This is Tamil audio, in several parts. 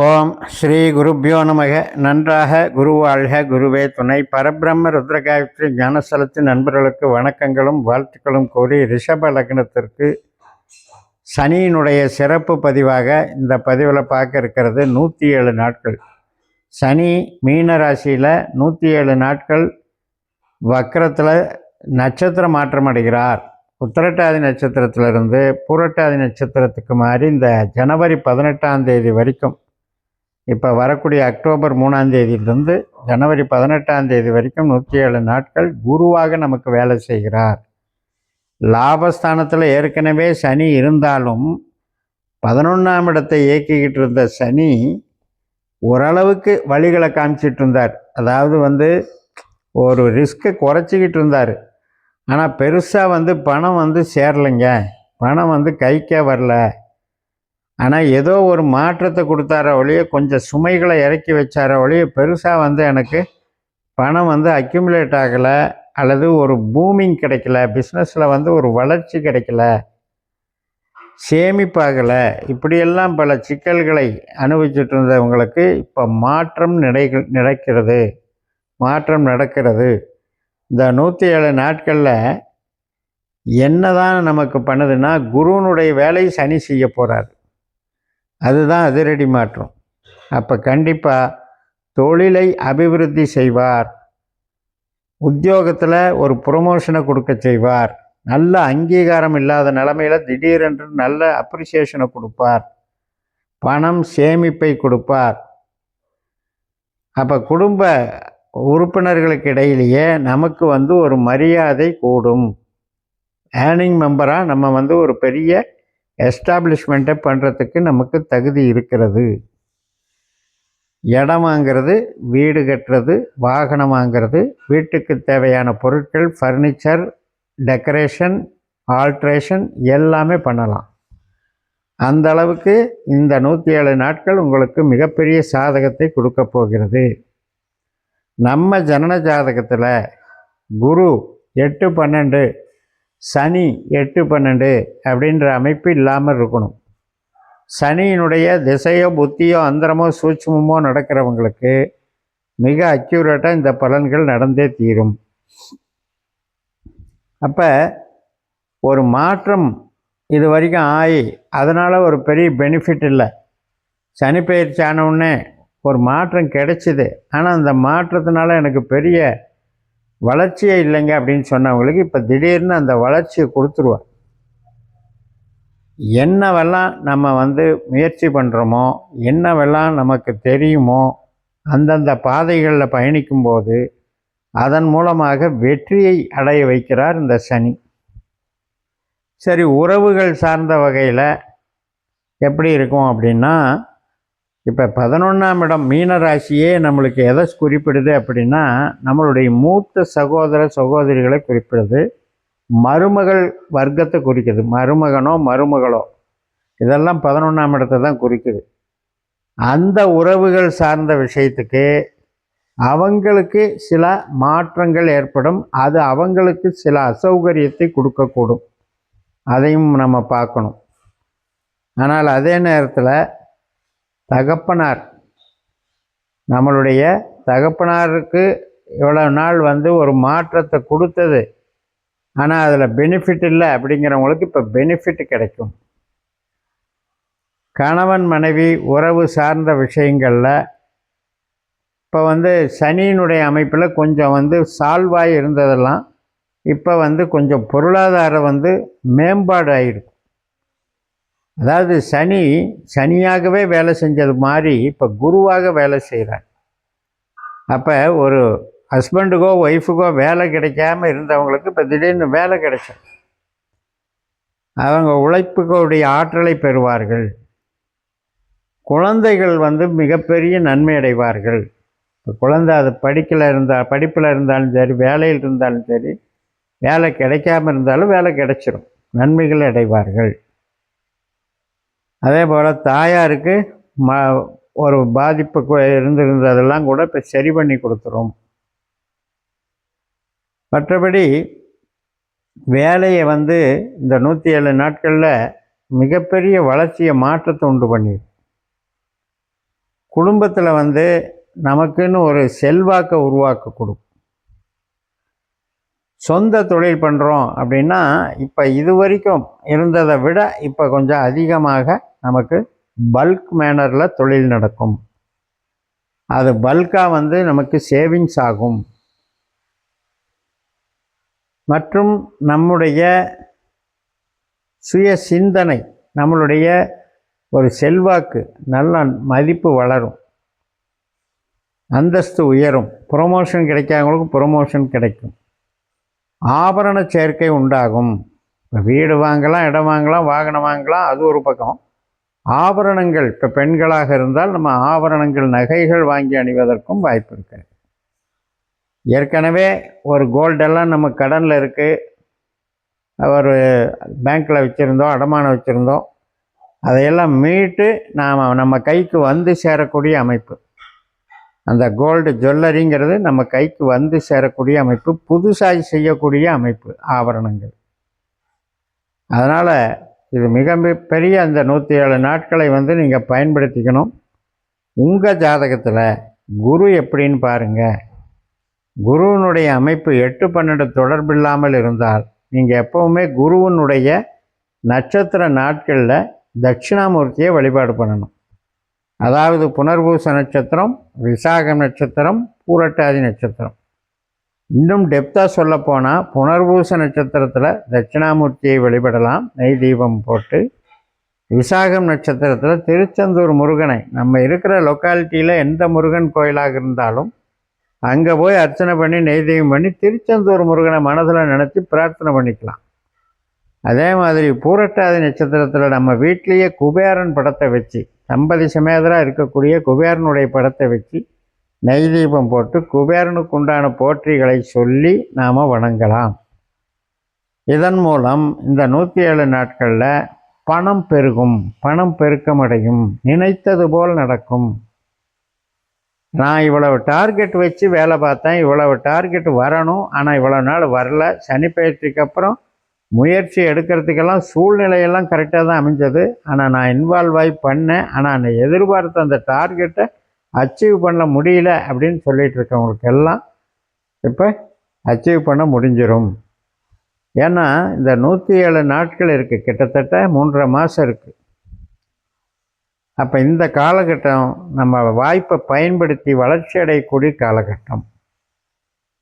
ஓம் ஸ்ரீ குருப்பியோ நமக. நன்றாக குரு வாழ்க குருவே துணை. பரபிரம்ம ருத்ரகாயத்ரி ஞானஸ்தலத்தின் நண்பர்களுக்கு வணக்கங்களும் வாழ்த்துக்களும் கூறி ரிஷப லக்னத்திற்கு சனியினுடைய சிறப்பு பதிவாக இந்த பதிவில் பார்க்க இருக்கிறது நூற்றி ஏழு நாட்கள். சனி மீன ராசியில் நூற்றி ஏழு நாட்கள் வக்கரத்தில் நட்சத்திர மாற்றம் அடைகிறார். உத்திரட்டாதி நட்சத்திரத்திலிருந்து பூரட்டாதி நட்சத்திரத்துக்கு மாறி இந்த ஜனவரி பதினெட்டாம் தேதி வரைக்கும் இப்போ வரக்கூடிய அக்டோபர் மூணாம் தேதியிலிருந்து ஜனவரி பதினெட்டாம் தேதி வரைக்கும் நூற்றி ஏழு நாட்கள் குருவாக நமக்கு வேலை செய்கிறார். லாபஸ்தானத்தில் ஏற்கனவே சனி இருந்தாலும் பதினொன்றாம் இடத்தை இயக்கிக்கிட்டு இருந்த சனி ஓரளவுக்கு வழிகளை காமிச்சிட்டு இருந்தார். அதாவது வந்து ஒரு ரிஸ்க்கை குறைச்சிக்கிட்டு இருந்தார். ஆனால் பெருசாக வந்து பணம் வந்து சேரலைங்க. பணம் வந்து கைக்கே வரல. ஆனால் ஏதோ ஒரு மாற்றத்தை கொடுத்தார ஒழிய கொஞ்சம் சுமைகளை இறக்கி வச்சார ஒழிய பெருசாக வந்து எனக்கு பணம் வந்து அக்யூமுலேட் ஆகலை அல்லது ஒரு பூமிங் கிடைக்கல பிஸ்னஸில் வந்து ஒரு வளர்ச்சி கிடைக்கல சேமிப்பாகலை இப்படியெல்லாம் பல சிக்கல்களை அனுபவிச்சுட்டு இருந்தவங்களுக்கு இப்போ மாற்றம் நடை நடக்கிறது மாற்றம் நடக்கிறது. இந்த நூற்றி ஏழு நாட்களில் என்ன தான் நமக்கு பண்ணுதுன்னா குருவனுடைய வேலை சனி செய்ய போகிறார் அதுதான் அதிரடி மாற்றம். அப்போ கண்டிப்பாக தொழிலை அபிவிருத்தி செய்வார். உத்தியோகத்தில் ஒரு ப்ரொமோஷனை கொடுக்க செய்வார். நல்ல அங்கீகாரம் இல்லாத நிலமையில் திடீரென்று நல்ல அப்ரிசியேஷனை கொடுப்பார். பணம் சேமிப்பை கொடுப்பார். அப்போ குடும்ப உறுப்பினர்களுக்கு இடையிலேயே நமக்கு வந்து ஒரு மரியாதை கூடும். ஏர்னிங் மெம்பராக நம்ம வந்து ஒரு பெரிய எஸ்டாப்ளிஷ்மெண்ட்டை பண்ணுறதுக்கு நமக்கு தகுதி இருக்கிறது. இடம் வாங்கிறது வீடு கட்டுறது வாகனம் வாங்கிறது வீட்டுக்கு தேவையான பொருட்கள் ஃபர்னிச்சர் டெக்கரேஷன் ஆல்ட்ரேஷன் எல்லாமே பண்ணலாம். அந்த அளவுக்கு இந்த நூற்றி ஏழு நாட்கள் உங்களுக்கு மிகப்பெரிய சாதகத்தை கொடுக்க போகிறது. நம்ம ஜனன ஜாதகத்தில் குரு எட்டு பன்னெண்டு சனி எட்டு பன்னெண்டு அப்படின்ற அமைப்பு இல்லாமல் இருக்கணும். சனியினுடைய திசையோ புத்தியோ அந்தரமோ சூட்சமோ நடக்கிறவங்களுக்கு மிக அக்யூரேட்டாக இந்த பலன்கள் நடந்தே தீரும். அப்போ ஒரு மாற்றம் இது வரைக்கும் ஆகி அதனால் ஒரு பெரிய பெனிஃபிட் இல்லை. சனி பயிற்சி ஆனவுடனே ஒரு மாற்றம் கிடைச்சிது. ஆனால் அந்த மாற்றத்தினால எனக்கு பெரிய வளர்ச்சியே இல்லைங்க அப்படின்னு சொன்னவங்களுக்கு இப்போ திடீர்னு அந்த வளர்ச்சியை கொடுத்துருவார் என்னவெல்லாம் நம்ம வந்து முயற்சி பண்ணுறோமோ என்னவெல்லாம் நமக்கு தெரியுமோ அந்தந்த பாதைகளில் பயணிக்கும்போது அதன் மூலமாக வெற்றியை அடைய வைக்கிறார் இந்த சனி. சரி உறவுகள் சார்ந்த வகையில் எப்படி இருக்கும் அப்படின்னா இப்போ பதினொன்றாம் இடம் மீன ராசியே நம்மளுக்கு எதை குறிப்பிடுது அப்படின்னா நம்மளுடைய மூத்த சகோதர சகோதரிகளை குறிப்பிடுது. மருமகள் வர்க்கத்தை குறிக்குது. மருமகனோ மருமகளோ. இதெல்லாம் பதினொன்றாம் இடத்தை தான் குறிக்குது. அந்த உறவுகள் சார்ந்த விஷயத்துக்கு அவங்களுக்கு சில மாற்றங்கள் ஏற்படும். அது அவங்களுக்கு சில அசௌகரியத்தை கொடுக்கக்கூடும். அதையும் நம்ம பார்க்கணும். ஆனால் அதே நேரத்தில் தகப்பனார். நம்மளுடைய தகப்பனாருக்கு இவ்வளோ நாள் வந்து ஒரு மாற்றத்தை கொடுத்தது. ஆனால் அதில் பெனிஃபிட் இல்லை அப்படிங்கிறவங்களுக்கு இப்போ பெனிஃபிட் கிடைக்கும். கணவன் மனைவி உறவு சார்ந்த விஷயங்களில் இப்போ வந்து சனியினுடைய அமைப்பில் கொஞ்சம் வந்து சால்வாய் இருந்ததெல்லாம் இப்போ வந்து கொஞ்சம் பொருளாதாரம் வந்து மேம்பாடு ஆகிருக்கும் அதாவது சனி சனியாகவே வேலை செஞ்சது மாதிரி இப்போ குருவாக வேலை செய்கிறார் அப்போ ஒரு ஹஸ்பண்டுக்கோ ஒய்ஃபுக்கோ வேலை கிடைக்காம இருந்தவங்களுக்கு இப்போ திடீர்னு வேலை கிடைச்சது. அவங்க உழைப்புகளுடைய ஆற்றலை பெறுவார்கள். குழந்தைகள் வந்து மிகப்பெரிய நன்மை அடைவார்கள். இப்போ குழந்தை அது படிக்கல இருந்தால் படிப்பில் இருந்தாலும் சரி வேலையில் இருந்தாலும் சரி வேலை கிடைக்காம இருந்தாலும் வேலை கிடைச்சிரும். நன்மைகள் அடைவார்கள். அதே போல் தாயாருக்கு ம ஒரு பாதிப்பு இருந்திருந்ததெல்லாம் கூட இப்போ சரி பண்ணி கொடுத்துரும் மற்றபடி வேலையை வந்து இந்த நூற்றி ஏழு நாட்களில் மிகப்பெரிய வளர்ச்சியை மாற்றத்தை உண்டு பண்ணிடும் குடும்பத்தில் வந்து நமக்குன்னு ஒரு செல்வாக்கை உருவாக்க கொடுக்கும் சொந்த தொழில் பண்ணுறோம் அப்படின்னா இப்போ இது வரைக்கும் இருந்ததை விட இப்போ கொஞ்சம் அதிகமாக நமக்கு பல்க் மேனரில் தொழில் நடக்கும். அது பல்காக வந்து நமக்கு சேவிங்ஸ் ஆகும். மற்றும் நம்முடைய சுய சிந்தனை நம்மளுடைய ஒரு செல்வாக்கு நல்ல மதிப்பு வளரும். அந்தஸ்து உயரும். ப்ரொமோஷன் கிடைக்காதவங்களுக்கு ப்ரொமோஷன் கிடைக்கும். ஆபரண சேர்க்கை உண்டாகும். இப்போ வீடு வாங்கலாம் இடம் வாங்கலாம் வாகனம் வாங்கலாம் அது ஒரு பக்கம். ஆபரணங்கள் இப்போ பெண்களாக இருந்தால் நம்ம ஆபரணங்கள் நகைகள் வாங்கி அணிவதற்கும் வாய்ப்பு இருக்கு. ஏற்கனவே ஒரு கோல்டெல்லாம் நம்ம கடனில் இருக்குது ஒரு பேங்க்கில் வச்சுருந்தோம் அடமானம் வச்சுருந்தோம். அதையெல்லாம் மீட்டு நாம் நம்ம கைக்கு வந்து சேரக்கூடிய அமைப்பு. அந்த கோல்டு ஜுவல்லரிங்கிறது நம்ம கைக்கு வந்து சேரக்கூடிய அமைப்பு புதுசாக செய்யக்கூடிய அமைப்பு ஆபரணங்கள். அதனால் இது மிக பெரிய அந்த நூற்றி ஏழு நாட்களை வந்து நீங்கள் பயன்படுத்திக்கணும். உங்கள் ஜாதகத்தில் குரு எப்படின்னு பாருங்கள் குருவினுடைய அமைப்பு எட்டு பன்னெண்டு தொடர்பில்லாமல் இருந்தால் நீங்கள் எப்போவுமே குருவினுடைய நட்சத்திர நாட்களில் தட்சிணாமூர்த்தியை வழிபாடு பண்ணணும். அதாவது புனர்பூச நட்சத்திரம் விசாகம் நட்சத்திரம் பூரட்டாதி நட்சத்திரம். இன்னும் டெப்த்தாக சொல்லப்போனால் புனர்பூச நட்சத்திரத்தில் தட்சிணாமூர்த்தியை வழிபடலாம் நெய் தீபம் போட்டு. விசாகம் நட்சத்திரத்தில் திருச்செந்தூர் முருகனை நம்ம இருக்கிற லொக்காலிட்டியில் எந்த முருகன் கோயிலாக இருந்தாலும் அங்கே போய் அர்ச்சனை பண்ணி நெய் தீபம் பண்ணி திருச்செந்தூர் முருகனை மனதில் நினச்சி பிரார்த்தனை பண்ணிக்கலாம். அதே மாதிரி பூரட்டாதி நட்சத்திரத்தில் நம்ம வீட்டிலேயே குபேரன் படத்தை வச்சு தம்பதி சமேதராக இருக்கக்கூடிய குபேரனுடைய படத்தை வச்சு நெய் தீபம் போட்டு குபேரனுக்கு உண்டான போற்றிகளை சொல்லி நாம் வணங்கலாம். இதன் மூலம் இந்த நூற்றி ஏழு நாட்களில் பணம் பெருகும் பணம் பெருக்கமடையும் நினைத்தது போல் நடக்கும். நான் இவ்வளவு டார்கெட் வச்சு வேலை பார்த்தேன் இவ்வளவு டார்கெட் வரணும் ஆனால் இவ்வளோ நாள் வரல. சனி பயிற்சிக்கு அப்புறம் முயற்சி எடுக்கிறதுக்கெல்லாம் சூழ்நிலையெல்லாம் கரெக்டாக தான் அமைஞ்சது. ஆனால் நான் இன்வால்வ் ஆகி பண்ணேன். ஆனால் நான் எதிர்பார்த்த அந்த டார்கெட்டை அச்சீவ் பண்ண முடியல அப்படின்னு சொல்லிட்டு இருக்கவங்களுக்கு எல்லாம் இப்போ அச்சீவ் பண்ண முடிஞ்சிடும் ஏன்னா இந்த நூற்றி ஏழு நாட்கள் இருக்குது கிட்டத்தட்ட மூன்றரை மாதம் இருக்குது அப்போ இந்த காலகட்டம் நம்ம வாய்ப்பை பயன்படுத்தி வளர்ச்சி அடையக்கூடிய காலகட்டம்.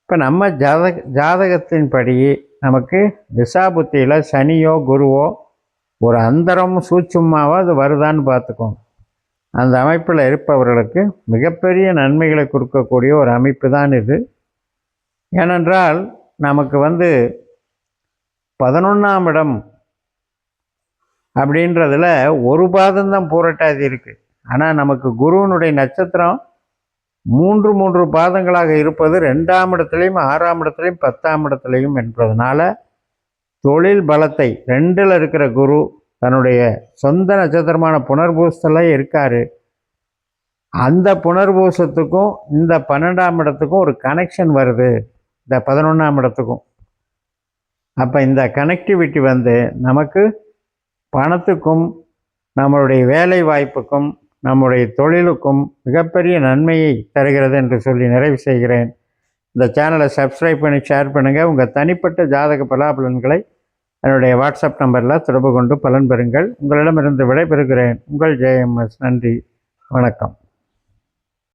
இப்போ நம்ம ஜாதக ஜாதகத்தின்படி நமக்கு திசாபுத்தியில் சனியோ குருவோ ஒரு அந்தரம் சூட்சுமாவோ அது வருதான்னு பார்த்துக்கோங்க. அந்த அமைப்பில் இருப்பவர்களுக்கு மிகப்பெரிய நன்மைகளை கொடுக்கக்கூடிய ஒரு அமைப்பு தான் இது. ஏனென்றால் நமக்கு வந்து பதினொன்றாம் இடம் அப்படின்றதுல ஒரு பாதம்தான் பூரட்டாதி இருக்குது ஆனால் நமக்கு குருவனுடைய நட்சத்திரம் மூன்று மூன்று பாதங்களாக இருப்பது ரெண்டாம் இடத்துலையும் ஆறாம் இடத்துலையும் பத்தாம் இடத்துலையும் என்பதனால தொழில் பலத்தை ரெண்டில் இருக்கிற குரு தன்னுடைய சொந்த நட்சத்திரமான புனர்பூசத்தில் இருக்கார். அந்த புனர்பூசத்துக்கும் இந்த பன்னெண்டாம் இடத்துக்கும் ஒரு கனெக்ஷன் வருது. இந்த பதினொன்றாம் இடத்துக்கும். அப்போ இந்த கனெக்டிவிட்டி வந்து நமக்கு பணத்துக்கும் நம்மளுடைய வேலை வாய்ப்புக்கும் நம்முடைய தொழிலுக்கும் மிகப்பெரிய நன்மையை தருகிறது என்று சொல்லி நிறைவு செய்கிறேன். இந்த சேனலை சப்ஸ்கிரைப் பண்ணி ஷேர் பண்ணுங்கள் உங்கள் தனிப்பட்ட ஜாதக பலாபலன்களை என்னுடைய வாட்ஸ்அப் நம்பரில் தொடர்பு கொண்டு பலன் பெறுங்கள். உங்களிடமிருந்து விடைபெறுகிறேன். உங்கள் ஜேஎம்எஸ் நன்றி. வணக்கம்.